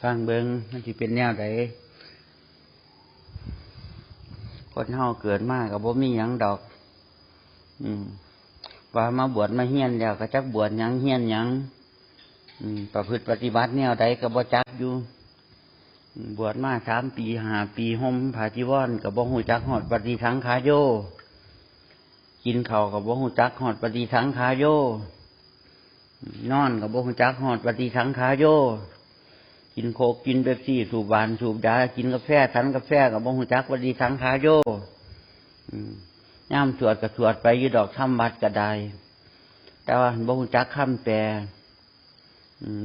ฟังเบิงมันสิเป็นแนวใดคนเฮาเกิดมากกับบ่มีหยังดอก อืมว่ามาบวชมาเฮียนแล้วก็จักบวชยังเฮียนยังอืมประพฤติปฏิบัติแนวใดก็บ่จักอยู่บวชมาสามปีหาปีห่มผาจีวรกับบ่หูจักหอดปฏิสังขาโยกินข้าวกับบ่หูจักหอดปฏิสังขาโย นอนกับบ่หูจักหอดปฏิสังขายโย กินโคกกินเบปซี่สูบบานสูบยากินกาแฟทันกาแฟกับบ่หูจักปฏิสังขายโยย่ามสวดกับสวดไปยุดอกทำบัดกระไดแต่ว่าบ่หูจักคำแปล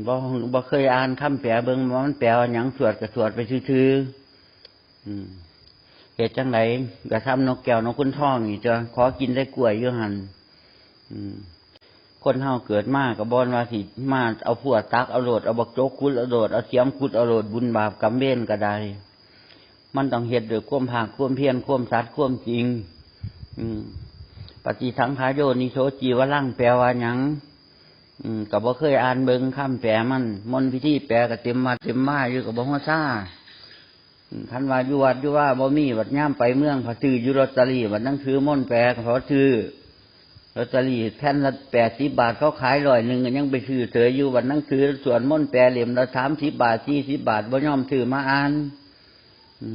บ่บ่เคยอ่านคำแปลเบิ่งมันแปลว่าหยังสวดกับสวดไปซื่อเหตุจังไหนกระทำนกแก้วนกคุณท่องนี่จะขอกินได้กล้วยยู่หัน คนเฮาเกิดมากกับบอนว่าสิมาเอาพวดตักเอาโหลดเอาบักโจกคุดเอาโหลดเอาเสียมคุดเอาโหลดบุญบาปกรรมเว้นก็ได้ มันต้องเหตุด้วยควมภาคควมเพียรควมสัตย์ควมจริง อืมปฏิสังขารโยนิโสจีวร่างแปลว่าหยังอืมกับบ่เคยอ่านเบิงข้ามแปลมันมนพิธีแปลก็เต็มมาเต็มมาอยู่กับบ่ฮัวซ่าท่านว่าอยู่วัดอยู่ว่าบ่มีวัดย่ามไปเมืองพอซื้อยู่ลอตารีวัดนั่งซื้อม่นแปลเขาซื้อ ลอตเตอรี่แผ่นละแปดสิบบาทเขาขายร้อยหนึ่งยังไปซื้อเสืออยู่วัดนั่งซื้อส่วนม่นแปลเหลี่ยมละสามสิบบาทสี่สิบบาทบ่ยอมซื้อมาอ่าน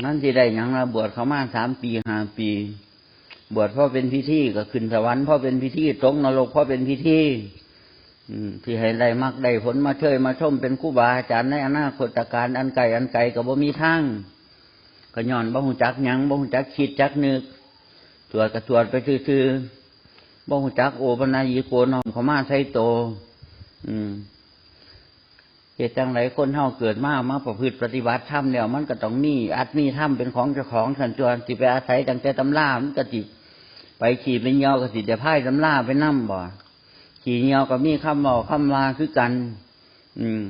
นั่นที่ได้ยังละบวชเขามาสามปีห้าปี บวชพราะเป็นพิธีก็ขึ้นสวรรค์พราะเป็นพิธีตกนรกพราะเป็นพิธีที่ให้ได้มักได้ผลมาเชยมาชมเป็นคู่บาอาจารย์ในอนาคตการอันไกลอันไกลกับบ่มีทางก็ย้อนบ่หูจักยังบ่หูจักคิดจักนึกตรวจกระตรวจไปซื่อ บ่หูจักโอปนายีโกนอมเขามาใช้โต อืมเหตุจังไรคนเฮาเกิดมามาประพฤติปฏิบัติธรรมแล้วมันก็ต้องมีอัดมีธรรมเป็นของเจ้าของสันจวนสิไปอาศัยจังแต่ตำรามันก็จิไปขี่เป็นยอก็สิจะพ่ายตำราไปนั่มบ่ขี่เงียวก็มีคำบอกคำลาคือกัน อืม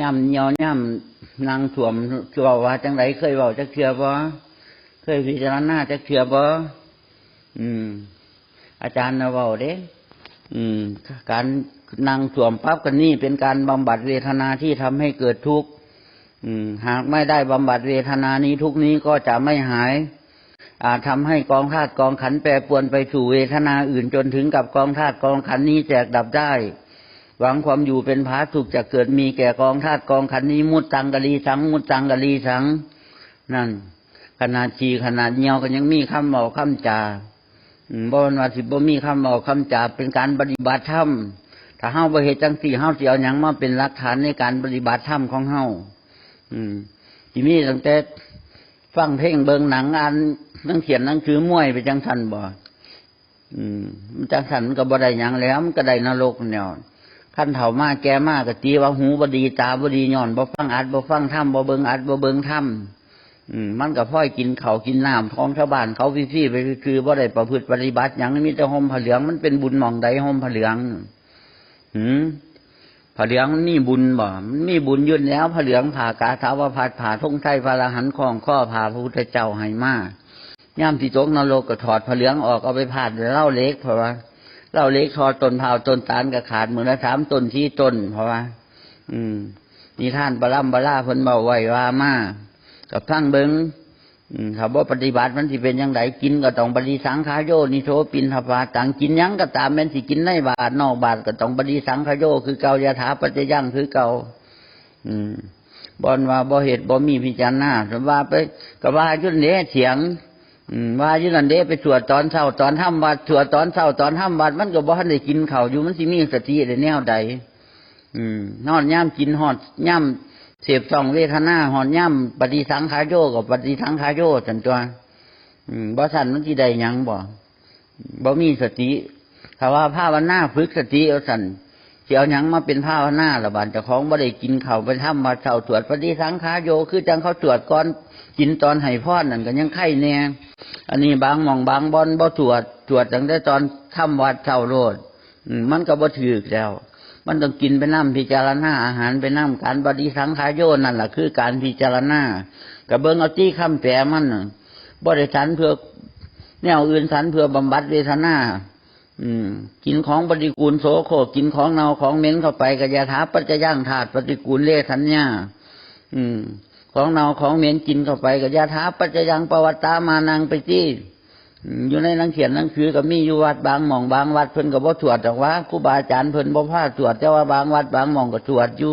ย่ำเงียวย่ำนางสวมคือบอกว่าจังไรเคยบอกจะเชื่อบ่เคยพิจารณาจะเชื่อบ่อืม อาจารย์นะบอกเด้อืม การนางสวมปั๊บกันนี่เป็นการบำบัดเวทนาที่ทำให้เกิดทุกข์หากไม่ได้บำบัดเวทนานี้ทุกนี้ก็จะไม่หาย อาจทำให้กองธาตุกองขันแปรปวนไปสู่เวทนาอื่นจนถึงกับกองธาตุกองขันนี้แจกดับได้ หวังความอยู่เป็นพาสุขจะเกิดมีแก่กองธาตุกองขันนี้มุดตังกะลีสังมุดตังกะลีสัง นั่นขนาดชีขนาดเงียวก็ยังมีคำบอกคำจา บ่นว่าสิบ่มีคำบอกคำจาเป็นการปฏิบัติธรรมถ้าเฮาบ่เหตุจังสี่เฮาสิเอาหยังมาเป็นหลักฐานในการปฏิบัติธรรมของเฮาอืมที่มีตั้งแต่ฟังเพลงเบิงหนังอ่านหนังเขียนหนังคือมวยไปจังสันบ่อืมจังสันมันก็บ่ได้หยังแล้วมันก็ได้นรกแนวขั้นเฒ่ามาแก่มากก็ตีว่าหูบ่ดีตาบ่ดีย่อนบ่ฟังอัดบ่ฟังธรรมบ่เบิงอัดบ่เบิงธรรม มันก็พ่อยกินเขากินน้ำท้องชาวบ้านเขาพี่ๆไปคือบ่ได้ประพฤติปฏิบัติหยังมีแต่ห่มผ้าเหลืองมันเป็นบุญมองใดห่มผ้าเหลืองหืมผ้าเหลืองนมีบุญบ่มันมีบุญยืนแล้วผ้าเหลืองผ่ากาสาวพัดผ่าทุงไส้พระรหันคองข้อผ่าพระพุทธเจ้าให้มาย่ามที่ตกนรกก็ถอดผ้าเหลืองออกเอาไปผ่าเล่าเล็กเพราะว่าเล่าเล็กทอดต้นเผาต้นตาลก็ขาดเหมือนละสามต้นที่ต้นเพราะว่า อืมนี่ท่านบาลัมบาล่าเพิ่นเบาไว้ว่ามา กับทั้งเบิงถ้าบ่ปฏิบัติมันสิเป็นยังไงกินก็ต้องปฏิสังขารโยนิโสปินทปาต่างกินยังก็ตามแม้นสิกินในบาทนอกบาทก็ต้องปฏิสังขารโยคือเกายาถาปัจจยังคือเกาอืมบอนว่าบ่เหตุบ่มีพิจารณาสว่าไปก็ว่ายุ่นเด้เถียงอืมว่ายุ่นเด้ไปสวดตอนเช้าตอนห้ามวัดสวดตอนเช้าตอนห้ามวัดมันก็บ่ทันได้กินข้าอยู่มันสิมีสติในแนวใดอืมนอนย่ำกินหอดย่ำ เสียบสองเวทนาหอนย่ำปฏิสังขารโยกับปฏิสังขารโยจันตัวบ่สันมันที่ใดยังบ่บ่มีสติถ้าว่าภาวนาฝึกสติเอาสันเจียวยังมาเป็นภาวนาละบานจะของบ่ได้กินเข่าไปทำมาเข่าตรวจปฏิสังขารโยคือจังเขาตรวจก่อนกินตอนไห้พ่อนั่นก็ยังไข่แน่อันนี้บางมองบางบอนบ่ตรวจตรวจตั้งแต่ตอนทำวัดเข่าโรดมันก็บ่ถือแล้ว มันต้องกินไปน้ำพิจารณาอาหารไปน้ำการบดีสังขารโยนั่นแหละคือการพิจารณากระเบื้องเอาจี้คำแปมันบริสันเพื่อแนวอื่นสันเพื่อบำบัดเวทนาอืม กินของปฏิกูลโสโครกินของเนาของเหม็นเข้าไปกยาถาปัจจะย่างถาดปฏิกูลเล่ทัญญาอืม ของเนาของเหม็นกินเข้าไปกยาถาปัจจะยังประวัตตามานังไปที่ อยู่ในหนังเขียนหนังสือก็มีอยู่วัดบางหม่องบางวัดเพิ่นก็บ่ตรวจแต่ว่าครูบาอาจารย์เพิ่นบ่พาตรวจแต่ว่าบางวัดบางหม่องก็ตรวจอยู่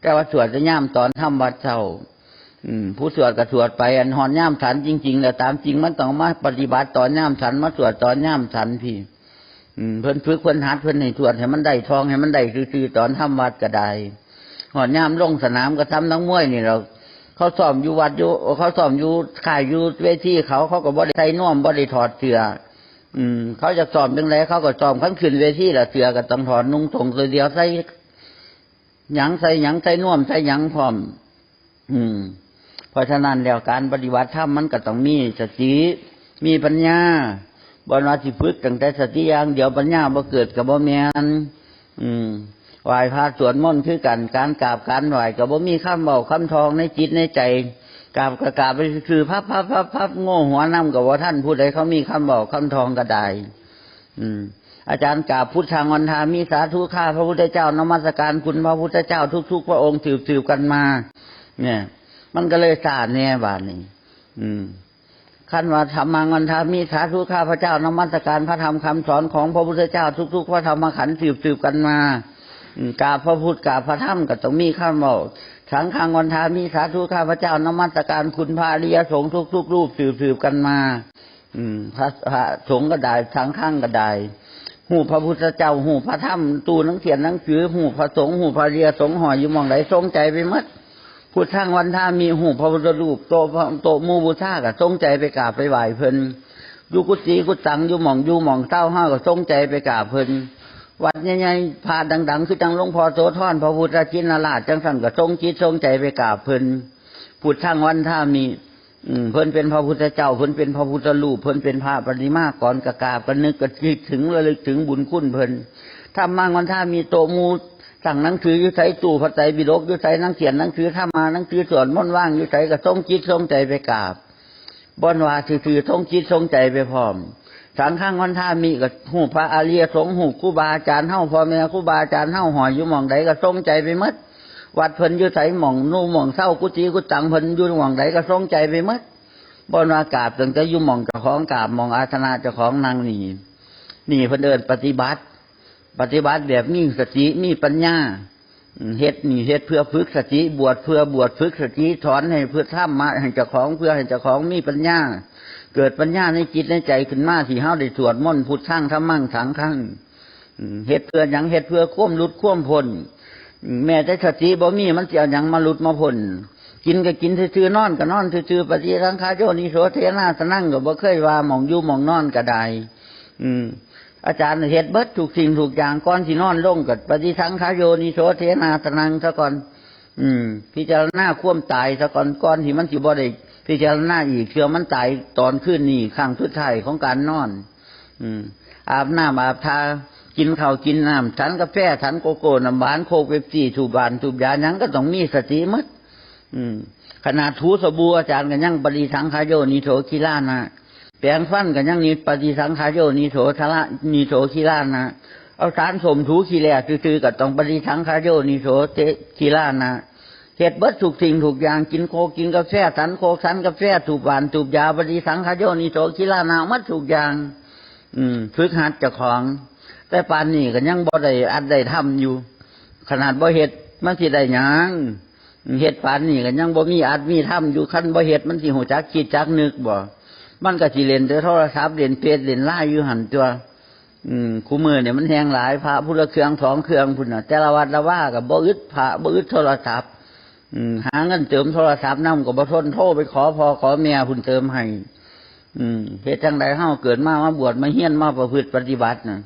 แต่ว่าตรวจจะย่ามตอนทำวัดเช้าผู้สวดก็สวดไป อันหอนย่ามฉันจริง ๆแต่ตามจริงมันต้องมาปฏิบัติตอนย่ามฉันมาสวดตอนย่ามฉันพี่เพิ่นฝึกเพิ่นหัดเพิ่นให้สวดให้มันได้ทองให้มันได้ซื่อๆตอนทำวัดก็ได้หอนย่ามลงสนามก็ทำทั้งมวยนี่เรา เขาซ้อมอยู่วัดอยู่เขาซ้อมอยู่ข่ายอยู่เวทีเขาเขาก็บ่ได้ใส่น่วมบ่ได้ถอดเสื้ออืม เขาจะซ้อมจังไรเขาก็ซ้อมขั้นขึ้นเวทีละเสื้อก็ต้องถอดนุ่งถงตัวเดียวใส่หยังใส่หยังใส่น่วมใส่หยังพร้อม อืม เพราะฉะนั้นแล้วการปฏิบัติธรรมมันก็ต้องมีสติมีปัญญาบนวัสิฝึกตั้งแต่สติอย่างเดียวปัญญาบ่เกิดกับบ่แมนอืม ไหวพระสวดมนต์คือกันการกราบการไหวกับบ่มีคำเบาคำทองในจิตในใจกราบกระกาบไปคือพับพับพับพับโง่หัวน้ำกับว่าท่านผู้ใดเขามีคำเบาคำทองก็ได้อืม อาจารย์กราบพุทธังวันทามีสาธุข้าพระพุทธเจ้านมัสการคุณพระพุทธเจ้าทุกๆพระองค์สืบๆกันมา เนี่ย มันก็เลยสาดแน่บาทนี้อืมขั้นว่าธรรมังวันทามีสาธุข้าพระเจ้านมัสการพระธรรมคำสอนของพระพุทธเจ้าทุกๆพระธรรมขันธ์สืบๆกันมา กาพระพุทธกาพระธรรมก็ต้องมีข้ามบอกสังฆังวันทามีสาธุข้าพระเจ้านมัสการคุณพระอริยสงฆ์ทุกๆรูปสืบๆกันมา อืม พระพระสงฆ์ก็ได้สังฆังก็ได้หูพระพุทธเจ้าหูพระธรรมตูนังเขียนนังสือหูพระสงฆ์หูพระอริยสงฆ์ห่ออยู่มองไหนทรงใจไปมัดพุทธังวันท่ามีหูพระพุทธรูปโตโตมูบูชาก็ทรงใจไปกราบไปไหว้เพิ่นยู่กุฏิกุตังอยู่หมองอยู่หมองเต้าห้าก็ทรงใจไปกราบเพิ่น วัดใหญ่ๆพาดัง ๆ คือจังหลวงพ่อโสธรพระพุทธจินราชจังสันก็ทรงจิตทรงใจไปกราบเพิ่นพุทธังวันท่ามีอืมเพิ่นเป็นพระพุทธเจ้าเพิ่นเป็นพระพุทธรูปเพิ่นเป็นพระปฏิมาก่อนกะกาบกันนึกกะคิดถึงระลึกถึงบุญคุณเพิ่นถ้ามั่งวันท่ามีโตมูสั่งหนังสืออยู่ใส่ตู้พระไตรปิฎกอยู่ใส่นังเขียนหนังสือถ้ามาหนังสือสวนมนว่างอยู่ใส่ก็ทรงจิตทรงใจไปกราบบอนวาถือทรงจิตทรงใจไปพร้อม สังข้างวันท่ามีกับหูพระอาริยสงฆ์หูครูบาอาจารย์เฮาพ่อแม่ครูบาอาจารย์เฮาหอยอยู่หม่องใดก็ทรงใจไปหมดวัดเพิ่นอยู่ใส่หม่องนู่หม่องเศร้ากุฏิกุตังเพิ่นอยู่หม่องใดก็ทรงใจไปหมดบอนวากาบตั้งแต่อยู่หม่องเจ้าของกาบหม่องอาธนาเจ้าของนางนี่นี่เพิ่นเดินปฏิบัติ ปฏิบัติแบบมีสติมีปัญญาเฮ็ดนี่เฮ็ดเพื่อฝึกสติบวชเพื่อบวชฝึกสติถอนให้เพื่อทำมาให้เจ้าของเพื่อให้เจ้าของมีปัญญา เกิดปัญญาในจิตในใจขึ้นมาที่เฮาได้สวดมนต์พุทธังธรรมังสังฆังเฮ็ดเพื่อหยังเฮ็ดเพื่อควมหลุดควมพ้นแม้แต่สติบ่มีมันสิเอาหยังมาหลุดมาพ้นกินก็กินซื่อๆนอนก็นอนซื่อๆปฏิสังขาโยนิโสเทนาสนั่งก็บ่เคยว่าหมองยู่หมองนอนก็ได้อืมอาจารย์เฮ็ดเบิดถูกสิ่งถูกอย่างก่อนที่นอนลงกับปฏิสังขาโยนิโสเทนาสนังซะก่อน อืม พิจารณาควมตายซะก่อนก่อนที่มันสิบ่ได้ พิจารณาอีกเชื่อมันตายตอนขึ้นนี่ข้างสุดท้ายของการนอน อืม อาบน้ำอาบทากินข้าวกินน้ำฉันกาแฟฉันโกโก้น้ำหวานโคกเป๊ปซี่ถูบานถูบยายังก็ต้องมีสติมัดอืมขนาดถูสบู่อาจารย์ก็ยังปฏิสังขารโยนิโสกิลานะแปลงฟันกันยังนี้ปฏิสังขารโยนิโสทละนิโสคีลานะเอาสารสมถูคีแลซื่อๆกับต้องปฏิสังขารโยนิโสเตคีลานะ เห็ดเบิดถูกสิ่งถูกอย่างกินโคกินกาแฟสันโคสันกาแฟถูกหวานถูกยาปฏิสังขารโยนิโสคีลานะมัดถูกอย่าง อืมฝึกหัดเจ้าของ แต่ปานนี้ก็ยังบ่ได้อัดได้ทำอยู่ ขนาดบ่เห็ดมันสิได้ยังเห็ดปานนี้ก็ยังบ่มีอัดมีทำอยู่คันบ่เห็ดมันสิหูจักคิดจักนึกบ่มันก็สิเล่นแต่โทรศัพท์เล่นเพจเล่นไล่อยู่หันตัว อืมคู่มือเนี่ยมันแหงหลายพระพุทธเครื่องสองเครื่องพุ่นน่ะ แต่ละวัดละว่ากับบ่อึดพระบ่อึดโทรศัพท์ หาเงินเติมโทรศัพท์นำก็บ่ทนโทรไปขอพอขอเมียพุ่นเติมให้อืมเฮ็ดจังไดเฮาเกิดมามาบวชมาเฮียนมาประพฤติปฏิบัติน่ะ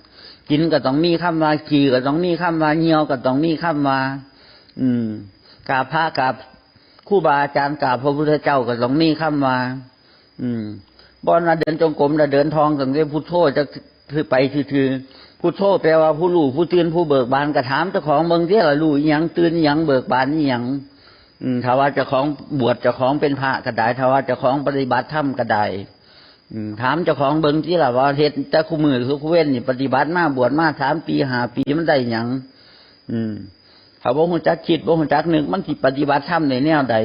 กินก็ต้องมีคำว่าขี่ก็ต้องมีคำว่าเหี่ยวก็ต้องมีคำว่า อืมกาพระกาบครูบาอาจารย์กาพระพุทธเจ้าก็ต้องมีคำว่า อืมบอนมาเดินจงกรมนะเดินทองสังเวยพุทโธจะคือไปคือพุทโธแปลว่าผู้รู้ผู้ตื่นผู้เบิกบานกระถามเจ้าของเมืองที่ละรู้ยังตื่นยังเบิกบานยัง ถ้าว่าจ้าของบวชจ้าของเป็นพระก็ได้ถ้าว่าจ้าของปฏิบัติธรรมก็ได้ถามเจ้าของเบิงที่ล่ะว่าเฮ็ดแต่คู่มือคู่เว้นนี่ปฏิบัติมาบวชมาสามปีหาปีมันได้หยังอืมถ้าบ่ฮู้จักคิดบ่ฮู้จักหนึกมันสิปฏิบัติธรรมในแนวใด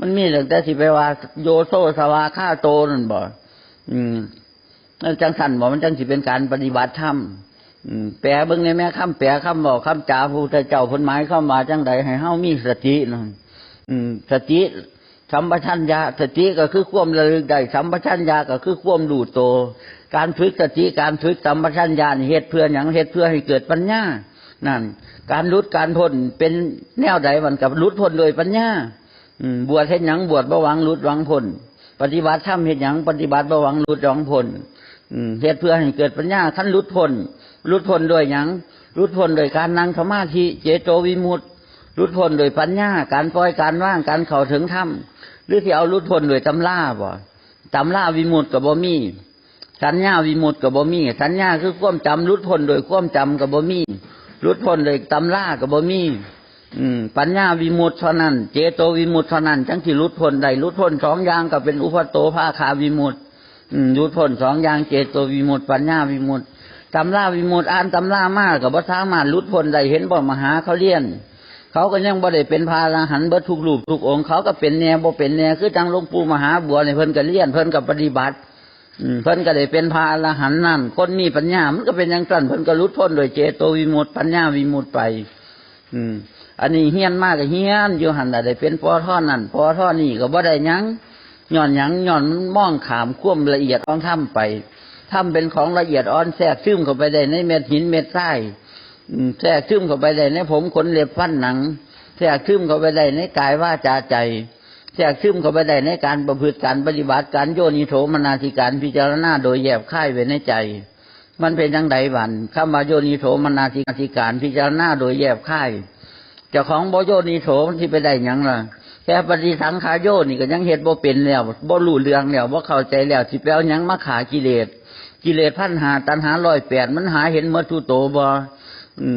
มันมีตั้งแต่สิไปว่า โยโซสวาฆ่าโตนั่นบ่อืมนั่นจังสันบ่มันจังสิเป็นการปฏิบัติธรรมแปลเบิ่งในแม่คำแปลคำบอกคำจาพระพุทธเจ้าเพิ่นหมายเข้ามาจังใดให้เฮามีสตินั่น สติสัมปชัญญะสติก็คือความระลึกได้สัมปชัญญะก็คือความรู้โต การฝึกสติการฝึกสัมปชัญญะนี่เหตุเพื่ออย่างเหตุเพื่อให้เกิดปัญญานั่น การรุดการพ้นเป็นแนวใดมันกับรุดพ้นโดยปัญญาบวชเห็นหยังบวชบหวังรุดหวังพ้นปฏิบัติธรรมเห็นหยังปฏิบัติบหวังรุดหวังพ้นเหตุเพื่อให้เกิดปัญญาขั้นรุดพ้นรุดพ้นโดยหยังรุดพ้นโดยการนั่งสมาธิเจโตวิมุตติ รุดพ้นโดยปัญญา การปล่อยการว่างการเข้าถึงธรรมหรือที่เอารุดพ้นโดยตำล่าบ่ตำล่าวิมุตติกับบ่มีสัญญาวิมุตติกับบ่มีสัญญาคือความจำรุดพ้นโดยความจำกับบ่มีรุดพ้นโดยตำล่ากับบ่มีปัญญาวิมุตติเท่านั้น เจโตวิมุตติเท่านั้นจังที่รุดพ้นได้รุดพ้นสองอย่างก็เป็นอุปโตภาคาวิมุตติรุดพ้นสองอย่างเจโตวิมุตติปัญญาวิมุตติตำล่าวิมุตติอ่านตำล่ามากกับบ่สามารถรุดพ้นได้เห็นบ่มหาเขาเลี้ยน เขาก็ยังบ่ได้เป็นพาลาหันเบิดทุกรูปทุกองค์เขาก็เป็นแนวบ่เป็นแนวคือจังหลวงปู่มหาบัวในเพิ่นก็เรียนเพิ่นก็ปฏิบัติอืมเพิ่นก็ได้เป็นพาลาหันนั่นคนมีปัญญา มันก็เป็นอย่างนั้นเพิ่นก็หลุดพ้นโดยเจโตวิมุตติปัญญาวิมุตติไป อืม อันนี้เฮียนมากก็เฮียนอยู่หันน่ได้เป็นพอท่อนั่นพอท่อนี่ก็บ่ได้ยังย้อนยังย้อนมันมองขามความละเอียดอ่อนถ้ำไปถ้ำเป็นของละเอียดอ่อนแทรกซึมเข้าไปได้ในเม็ดหินเม็ดทราย แทรกซึมเข้าไปได้ในผมขนเล็บฟันหนัง แทรกซึมเข้าไปได้ในกายว่าจาใจ แทรกซึมเข้าไปได้ในการประพฤติการปฏิบัติการโยนิโถมนาธิการพิจารณาโดยแยบค่ายไว้ในใจ มันเป็นยังไงบันคำว่าโยนิโถมนาธิการพิจารณาโดยแยบค่ายเจ้าของบโยนิโถมันที่ไปได้ยังล่ะแค่ปฏิสังขารโยนี่ก็ยังเฮ็ดบ่เป็นแล้วบ่รู้เรื่องแล้วบ่เข้าใจแล้วสิไปเอาหยังมาขากิเลสกิเลสพันหาตันหาร้อยแปดมันหาเห็นหมดทุโตบ่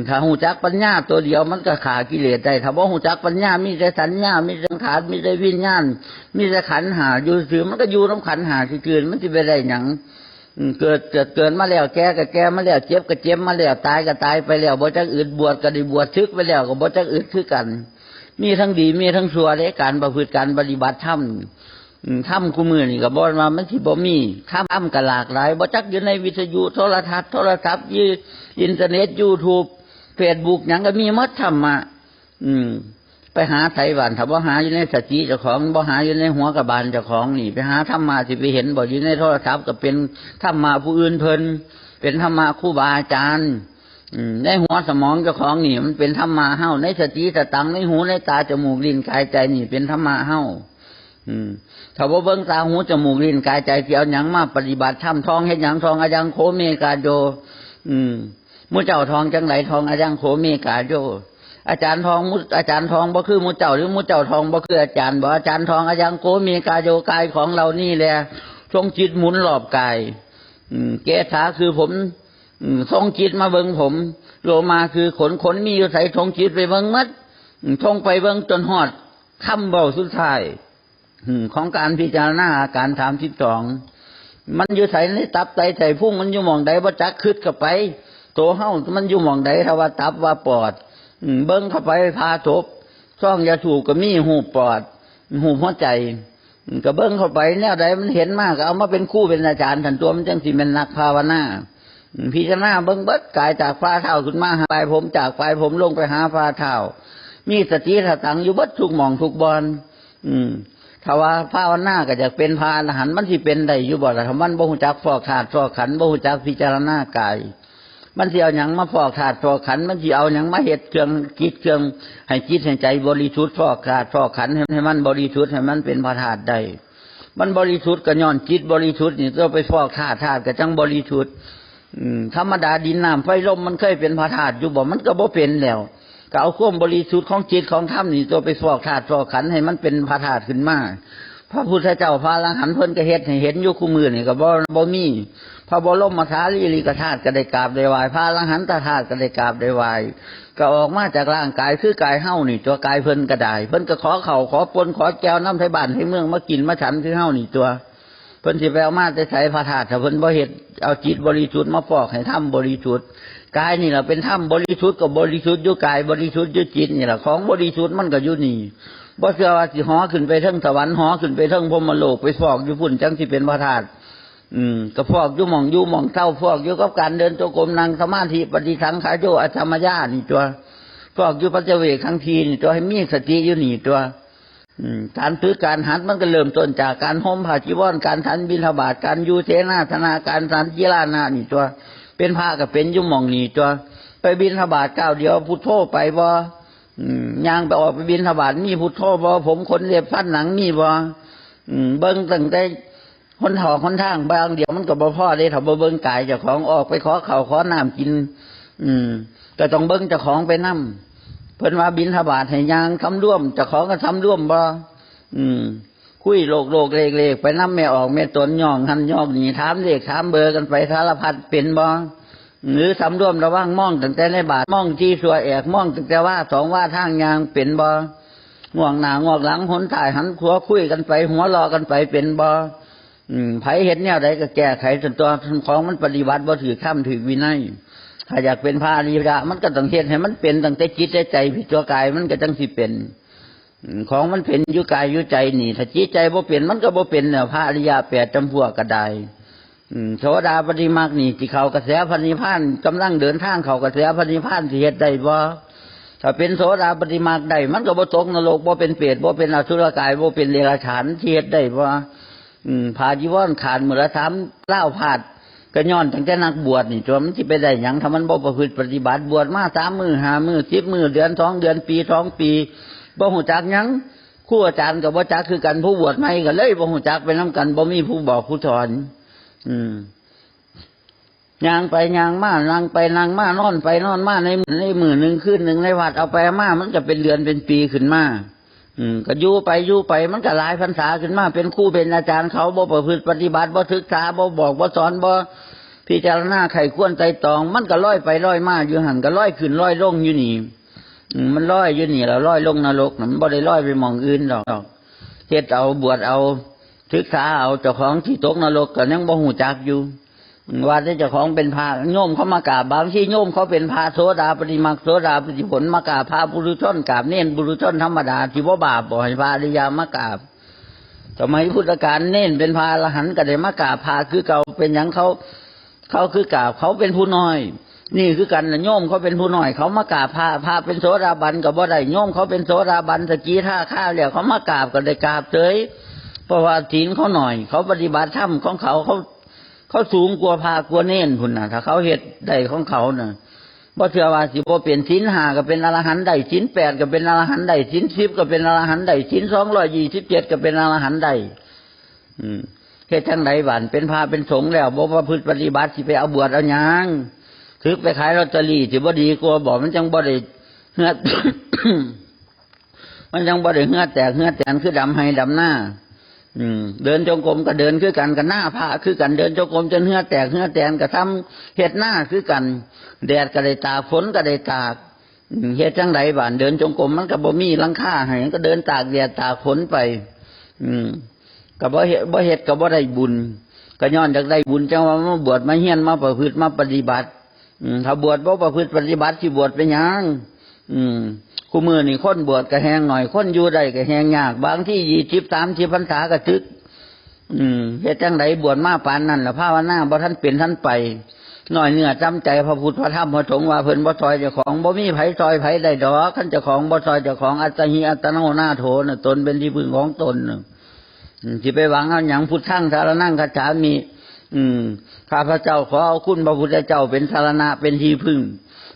ถ้าหูจักปัญญาตัวเดียวมันก็ขากิเลสได้ถ้าว่าหูจักปัญญามีแต่สัญญา มีแต่สังขารมีแต่วิญญาณ มีแต่ขันหาอยู่ถือมันก็อยู่น้ำขันหาคือเกินมันจะไปได้หยังเกิดเกิดเกินมาแล้วแก่ก็แก่มาแล้วเจ็บก็เจ็บมาแล้วตายก็ตายไปแล้วบ่จักอึดบวชก็ได้บวชทึกไปแล้วก็บ่จักอึดคือกัน มีทั้งดีมีทั้งชั่วในการประพฤติการปฏิบัติธรรม อืมธรรมคู่มือนี่ก็บ่ว่ามันสิบ่มีธรรมก็หลากหลายบ่จักอยู่ในวิทยุโทรทัศน์โทรศัพท์ยี่อินเทอร์เน็ต YouTube เฟซบุ๊กหยังก็มีมัดธรรมะอืม ไปหาไทยวันถ้าบ่หาอยู่ในสติเจ้าของบ่หาอยู่ในหัวกระบาลเจ้าของนี่ ไปหาธรรมะสิไปเห็นบ่อยู่ในโทรศัพท์ก็เป็นธรรมะผู้อื่นเพิ่นเป็นธรรมะครูบาอาจารย์อืมในหัวสมองเจ้าของนี่ มันเป็นธรรมะเฮ้าในสติสตังในหูในตาจมูกลิ้นกายใจนี่ เป็นธรรมะเฮ้า อืมถ้าว่าเบิ่งตาหูจมูกลิ้นกายใจสิเอาหยังมาปฏิบัติธรรมทองเฮ็ดหยังทองอายังโคเมกาโดอืมมุเจ้าทองจังไหลทองอาจารย์โขเมกาโยอาจารย์ทองมุอาจารย์ทองบ่คือมุเจ้าหรือมุเจ้าทองบ่คืออาจารย์บ่อาจารย์ทองอาจารย์โขเมกาโยกายของเรานี่แหละทรงจิตหมุนรอบกาย อืมเกษาคือผมอืมทรงจิตมาเบิ่งผม โลมาคือขนขนมีอยู่ใส่ทรงจิตไปเบิ่งมัดทรงไปเบิ่งจนหอดคำเบาสุดท้าย ของการพิจารณาการถามทิศสองมันอยู่ใส่ในตับไตใส่พุ่งมันอยู่มองใดบ่จักคืดเข้าไปตัวเฮ้ามันอยู่มองใดถ้าว่าตับว่าปอดเบิ้งเข้าไปพาทบช่องยาสูบก็มีหูปอด หูหัวใจอืมก็เบิ้งเข้าไปแนวใดมันเห็นมากก็เอามาเป็นคู่เป็นอาจารย์ทันตัวมันจังสิเป็นนักภาวนาพิจารณาเบิ้งเบิดกายจากฟ้าเท้าขึ้นมาหาปลายผมจากปลายผมลงไปหาฟ้าเท้ามีสติสตังอยู่เบิดทุกหมองทุกบอลอืม ถ้าว่าภาวนาก็จะเป็นพาอรหันมันสิเป็นได้อยู่บ่ล่ะถ้ามันบ่ฮู้จักฟอกธาตุฟอกขันบ่ฮู้จักพิจารณากาย มันสิเอาหยังมาฟอกธาตุฟอกขัน มันสิเอาหยังมาเฮ็ดเครื่องกิจเครื่องให้จิตให้ใจบริสุทธิ์ฟอกธาตุฟอกขันให้มันบริสุทธิ์ให้มันเป็นพระธาตุได้ มันบริสุทธิ์ก็ย้อนจิตบริสุทธิ์นี่ต้องไปฟอกธาตุธาตุก็จังบริสุทธิ์ธรรมดาดินน้ำไฟลมมันเคยเป็นพระธาตุอยู่บ่ มันก็บ่เป็นแล้ว ก็เอาความบริสุทธิ์ของจิตของธรรมนี่ตัวไปฟอกธาตุฟอกขันให้มันเป็นพระธาตุขึ้นมาพระพุทธเจ้าพระอรหันเพิ่นก็เฮ็ดเห็นอยู่คู่มือนี่ก็บ่บ่มีพระบรมสารีริกธาตุก็ได้กราบได้ไหวพระอรหันตธาตุก็ได้กราบได้ไหวก็ออกมาจากร่างกายคือกายเฮานี่ ตัวกายเพิ่นก็ได้เพิ่นก็ขอเข่าขอปนขอแก้วน้ำไทยบ้านให้เมืองมากินมาฉันคือเฮานี่ตัวพิ่นสิไปเอามาแต่ใส่พระธาตุถ้าเพิ่นบ่เฮ็ดเอาจิตบริสุทธิ์มาฟอกให้ถ้ำบริสุทธิ์ กายนี่แหละเป็นถ้ำบริสุทธิ์กับบริสุทธิ์ยู่กายบริสุทธิ์ยู่จิตนี่แหละของบริสุทธิ์มันก็อยู่นี่บ่เชื่อว่าสิหอขึ้นไปเทิงสวรรค์หอขึ้นไปเทิงพรมโลกไปฟอกอยู่พุ่นจังสิเป็นพระธาตุอืมก็ฟอกอยู่มองอยู่มองเศร้าฟอกอยู่กับการเดินจงกรมนั่งสมาธิปฏิสังขารโยอัจฉมยานี่ตัวฟอกอยู่ปัจเจเวกครั้งทีนี่ตัวให้มีสติอยู่นี่ตัวอการซื้อการหัดมันก็เริ่มต้นจากการห่มผ้าจีวรการทันบิณฑบาตการอยูเทนาธนาการสันจิรานานี่ตัว เป็นผ้ากับเป็นยุ่หมองนี่ตัวไปบิณฑบาตก้าวเดียวพุทโธไปบ่ย่างไปออกไปบิณฑบาตมีพุทโธบ่ผมขนเล็บฟันหนังมีบ่เบิ้งตั้งแต่คนถอคนทางบางเดียวมันก็บ่พ่อได้ถ้าบ่เบิ้งกายเจ้าของออกไปขอเข้าขอน้ำกิน อืมก็ต้องเบิ้งเจ้าของไปนํเพิ่นว่าบินทบาทให้ยางทำร่วมเจ้าของก็ทำร่วมบ่อืม คุยโลกโลกเลกเลกไปน้ำแม่ออกแม่ตนย่องหันย่องหนีถามเลขถามเบอร์กันไปสารพัดเป็นบ่หรือสำรวมระว่างมองตั้งแต่ในบาทมองจีสัวแอกมองตั้งแต่ว่าสองว่าทางยางเป็นบ่ง่วงหน้าง่วงหลังหนถ่ายหันขัวคุยกันไป หัวรอกันไปเป็นบ่อืมไผเห็นแนวใดก็แก้ไขจนตัวของมันปฏิบัติบ่ถือข้ามถือวินัยถ้าอยากเป็นพระอริยะมันก็ต้องเฮ็ดให้มันเป็นตั้งแต่จิตใจผิดตัวกายมันก็จังสิเป็น ของมันเป็นอยู่กายอยู่ใจนี่ ถ้าจิตใจบ่เป็นมันก็บ่เป็นเนี่ยพระอริยะแปดจำพวกก็ได้โสดาปฏิมาคนี่ที่เขากระแสพันธิพานกำลังเดินทางเขากระแสพันธิพานที่เฮ็ดได้บ่ถ้าเป็นโสดาปฏิมาคได้มันก็บ่ตกนรกบ่เป็นเปรตบ่เป็นอสุรกายบ่เป็นเดรัจฉานที่เฮ็ดได้บ่พาจีวรขาดมือละสามเล่าพาดก็ย้อนตั้งแต่นักบวชนี่จนมันที่ไปได้หยังถ้ามันบ่ประพฤติปฏิบัติบวชมาสามมือหามือสิบมือเดือนสองเดือนปีสองปี บ่หูจักยังครู่อาจารย์กับบ่จักคือกันผู้บวชใหม่ก็เลยบ่หูจักไปน้กันบ่มีผู้บอกผู้สอน อืมยางไปยางมานั่งไปนั่งมานอนไปนอนมาในในมือหนึ่งคืนหนึ่งในวัดเอาไปมามันก็เป็นเดือนเป็นปีขึ้นมาอืมก็ยู่ไปยู่ไปมันก็หลายพรรษาขึ้นมาเป็นคู่เป็นอาจารย์เขาบ่ประพฤติปฏิบัติบ่ศึกษาบ่บอกบ่สอนบ่พิจารณาไขควรใจตอง มันก็ลอยไปลอยมาอยู่หันก็ลอยขึ้นลอยลงอยู่นี่ มันลอยอยู่นี่แล้วลอยลงนรกมันบ่ได้ลอยไปมองอื่นดอกเฮ็ดเอาบวชเอาศึกษาเอาเจ้าของที่ตกนรกก็ยังบ่ฮู้จักอยู่ว่าที่เจ้าของเป็นพระโยมเขามากราบบางที่โยมเขาเป็นพระโสดาปฏิมาโสดาปฏิผลมากราบพระบุรุชนกราบเน้นบุรุชนธรรมดาที่ว่าบาปบ่ให้พระอริยามากราบสมัยพุทธกาลเน้นเป็นพระอรหันต์ก็ได้มากราบพระคือเก่าเป็นอย่างเขาเขาคือกราบเขาเป็นผู้น้อย นี่คือกันนะโยมเขาเป็นผู้หน้อย เขามากราบพระพระเป็นโสดาบันกับบ่ได้โยมเขาเป็นโสดาบันสกี้ท่าข้าวแล้วเขามากราบก็ได้กราบเฉยเพราะว่าศีลเขาหน่อย เขาปฏิบัติธรรมของเขาเขาเขาสูงกว่าพากว่าเน้นพุ่นนะถ้าเขาเฮ็ดได้ของเขาเน่ะบ่เชื่อว่าสิบ่เป็นศีลห้าก็เป็นอรหันต์ได้ศีลแปดก็เป็นอรหันต์ได้ศีลสิบก็เป็นอรหันต์ได้ศีลสองร้อยยี่สิบเจ็ดก็เป็นอรหันต์ได้อืมเฮ็ดจังไดบ้านเป็นพาเป็นสงฆ์แล้วบ่ประพฤติปฏิบัติสิไปเอาบวชเอาหยัง ถึกไปขายลอตเตอรี่สิบ่ดีกว่าบ่มันจังบ่ได้เฮือดมันจังบ่ได้เฮือดแตกเฮือดแตนคือดำให้ดำหน้า อืม เดินจงกรมก็เดินคือกันกันหน้าผ้าคือกันเดินจงกรมจนเหื่อแตกเหื่อแตนก็ทำเห็ดหน้าคือกัน แดดก็ได้ตากฝนก็ได้ตากเฮ็ดจังไดบ้านเดินจงกรมมันก็บ่มีลังคาให้ก็เดินตากแดดตากฝนไป อืมก็บ่เฮ็ดบ่เฮ็ดก็บ่ได้บุญก็ย้อนจากได้บุญจังว่ามาบวชมาเฮียนมาประพฤติมาปฏิบัติ ถ้าบวชบ่ประพฤติปฏิบัติสิบวชเป็นยังอืมคู่มือนี่ค้นบวชก็แหงหน่อยค้นอยู่ได้ก็แหงยาก บางที่ยี่สิบสามสิบพรรษาก็ทึกอืมเฮ็ดจังไดบวชมาปานนั้นแหละภาวนาบ่ท่านเป็นท่านไปหน้อยเนื้อจำใจพระพุทธพระธรรมพระสงฆ์ว่าเพิ่นบ่ซอยเจ้าของบ่มีไผซอยไผได้ดอกคันเจ้าของบ่ซอยเจ้าของอัตหิอัตโนนาโถน่ะตนเป็นที่พึ่งของตนสิไปหวังเอาหยังพุทธังสารนั่งคัจฉามิ อืมข้าพระเจ้าขอเอาคุณพระพุทธเจ้าเป็นสารณะเป็นที่พึ่ง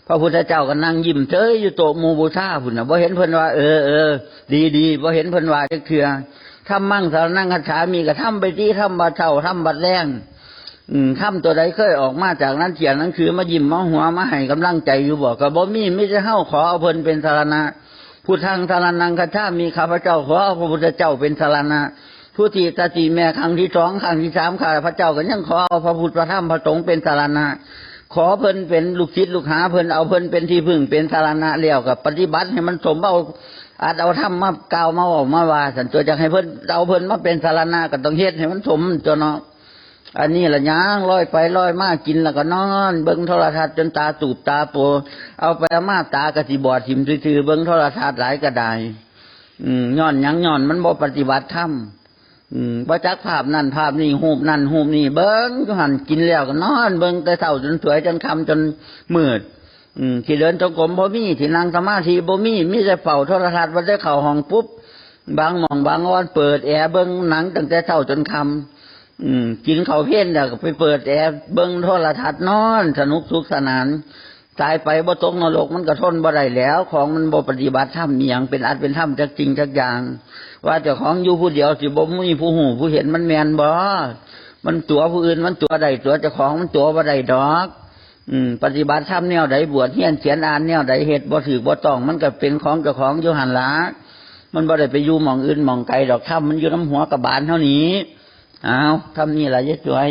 พระพุทธเจ้าก็นั่งยิ้มเฉยอยู่โตะมูบูชาพุ่นน่ะบ่เห็นเพิ่นว่าเออเออดีดีบ่เห็นเพิ่นว่าจักเทื่อทำมั่งสารนั่งคัจฉามีก็ทำไปที่ทำบัดเช้าทำบัดแรงอืมทำตัวใดเคยออกมาจากนั้นเขียนนังสือมายิ้มมาหัวมาให้กำลังใจอยู่บอกก็บ่มีมิจะเฮาขอเอาเพิ่นเป็นสารณะผู้ทางสารนังคัจฉามีข้าพเจ้าขอเอาพระพุทธเจ้าเป็นสารณะ ที่ตาตีแม่ครั้งที่สองครั้งที่สามข้าพระเจ้าก็ยังขอเอาพระพุทธพระธรรมพระสงฆ์เป็นสารณะขอเพิ่นเป็นลูกศิษย์ลูกหาเพิ่นเอาเพิ่นเป็นที่พึ่งเป็นสารณะแล้วกับปฏิบัติให้มันสมเอาอาจเอาทำมาก่าวมาบอกมาว่าสันตัวจะให้เพิ่นเอาเพิ่นมาเป็นสารณะก็ต้องเฮ็ดให้มันสมตัวเนาะอันนี้ละย่างลอยไปลอยมากินแล้วก็นอน เบิ่งโทรทัศน์จนตาตูบตาโป เอาไปเอามาตากระสิบอดทิมซื่อเบิ่งโทรทัศน์หลายก็ได้ย้อนยังย้อนมันบ่ปฏิบัติธรรม อืมบ่จักภาพนั่นภาพนี่หูปนั่นหูปนี่เบิ้งหันกินแล้วก็นอนเบิ้งแต่เช้าจนสวยจนคำจนมืดอืมที่เดินจงกรมบ่มีที่นั่งสมาธิบ่มีมีแต่เฝ้าโทรทัศน์ว่าได้เข้าห้องปุ๊บบางหม่องบางวันเปิดแอร์เบิ้งหนังตั้งแต่เช้าจนคำอืมกินข้าวเพี้ยนแล้วก็ไปเปิดแอร์เบิ้งโทรทัศน์นอน สนุกสุขสนาน ตายไปบ่ตกนรกมันก็ทนบ่ได้แล้ว ของมันบ่ปฏิบัติธรรมอหย่างเป็นอัดเป็นธรรมจักจริงจักอย่าง ว่าเจ้าของอยู่ผู้เดียวสิบ่มีผู้หูผู้เห็นมันแมนบ่มันตัวผู้อื่นมันตัวใดตัวเจ้าของมันตัวบ่ได้ดอก อืม ปฏิบัติธรรมแนวใดบวชเฮียนเขียนอ่านแนวใดเหตุบ่ถือบ่ต้อง มันก็เป็นของเจ้าของอยู่หันละมันบ่ได้ไปอยู่หม่องอื่นหม่องไกลดอกธรรมมันอยู่น้ำหัวกับบานเท่านี้อ้าวทำนี่ล่ะยายสวย